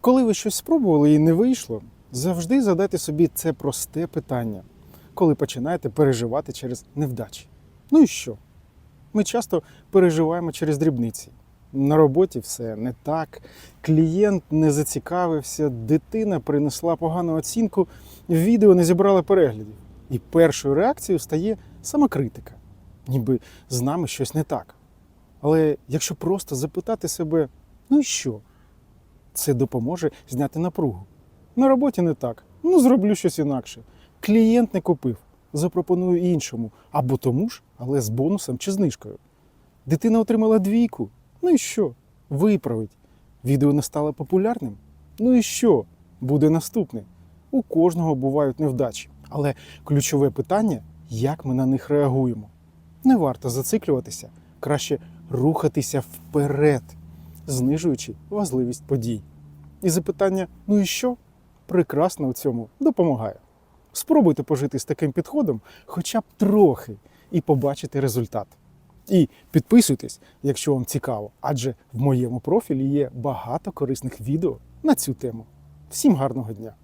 Коли ви щось спробували і не вийшло, завжди задайте собі це просте питання, коли починаєте переживати через невдачі. Ну і що? Ми часто переживаємо через дрібниці. На роботі все не так, клієнт не зацікавився, дитина принесла погану оцінку, відео не зібрало переглядів. І першою реакцією стає самокритика, ніби з нами щось не так. Але якщо просто запитати себе, ну і що? Це допоможе зняти напругу. На роботі не так. Ну, зроблю щось інакше. Клієнт не купив, запропоную іншому, або тому ж, але з бонусом чи знижкою. Дитина отримала двійку. Ну і що? Виправить. Відео не стало популярним. Ну і що? Буде наступне. У кожного бувають невдачі. Але ключове питання як ми на них реагуємо. Не варто зациклюватися, краще рухатися вперед, знижуючи важливість подій. І запитання ну і що? прекрасно у цьому допомагає. Спробуйте пожити з таким підходом хоча б трохи і побачите результат. І підписуйтесь, якщо вам цікаво, адже в моєму профілі є багато корисних відео на цю тему. Всім гарного дня!